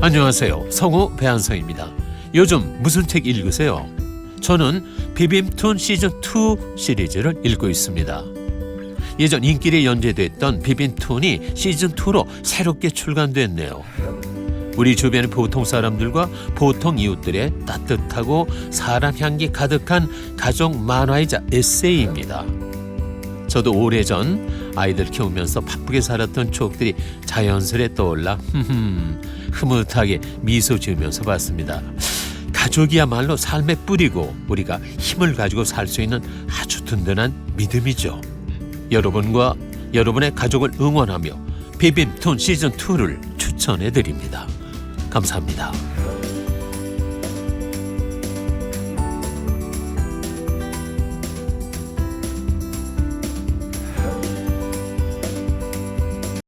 안녕하세요. 성우 배한성입니다. 요즘 무슨 책 읽으세요? 저는 비빔툰 시즌2 시리즈를 읽고 있습니다. 예전 인기를 연재됐던 비빔툰이 시즌2로 새롭게 출간됐네요. 우리 주변의 보통 사람들과 보통 이웃들의 따뜻하고 사람 향기 가득한 가족 만화이자 에세이입니다. 저도 오래전 아이들 키우면서 바쁘게 살았던 추억들이 자연스레 떠올라 흐뭇하게 미소 지으면서 봤습니다. 가족이야말로 삶의 뿌리고 우리가 힘을 가지고 살 수 있는 아주 든든한 믿음이죠. 여러분과 여러분의 가족을 응원하며 비빔톤 시즌 2를 추천해 드립니다. 감사합니다.